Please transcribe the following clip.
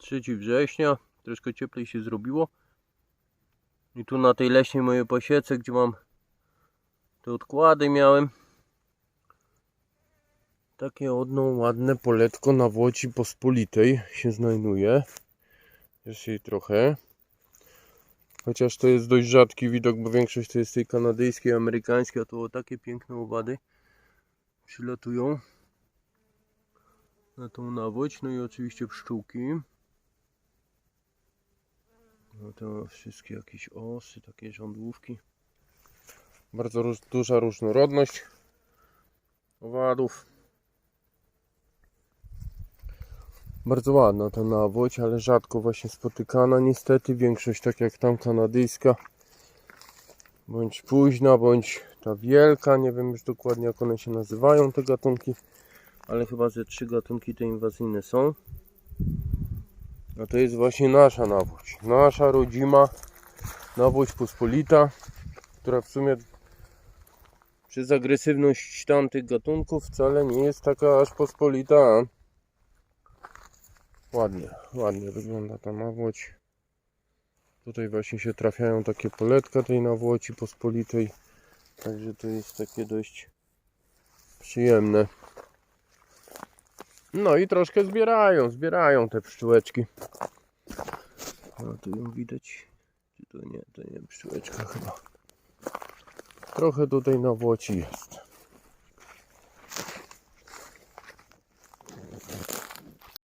3 września, troszkę cieplej się zrobiło. I tu na tej leśnej mojej pasiece, gdzie mam te odkłady miałem. Takie odno ładne poletko na Włoci Pospolitej się znajduje. Jest jej trochę. Chociaż to jest dość rzadki widok, bo większość to jest tej kanadyjskiej, amerykańskiej, a tu o takie piękne owady przylatują na tą nawódź. No i oczywiście pszczółki. To wszystkie jakieś osy, takie żądłówki. Bardzo róż, duża różnorodność owadów. Bardzo ładna ta nawódź, ale rzadko właśnie spotykana niestety. Większość tak jak tam kanadyjska. Bądź późna, bądź ta wielka. Nie wiem już dokładnie jak one się nazywają te gatunki. Ale chyba ze trzy gatunki te inwazyjne są. A to jest właśnie nasza nawódź. Nasza rodzima nawódź pospolita, która w sumie przez agresywność tamtych gatunków wcale nie jest taka aż pospolita. Ładnie, ładnie wygląda ta nawłoć. Tutaj właśnie się trafiają takie poletka tej nawłoci pospolitej. Także to jest takie dość przyjemne. No i troszkę zbierają, zbierają te pszczółeczki. No tu ją widać. Czy to nie, to nie pszczółeczka chyba. Trochę tutaj nawłoci jest.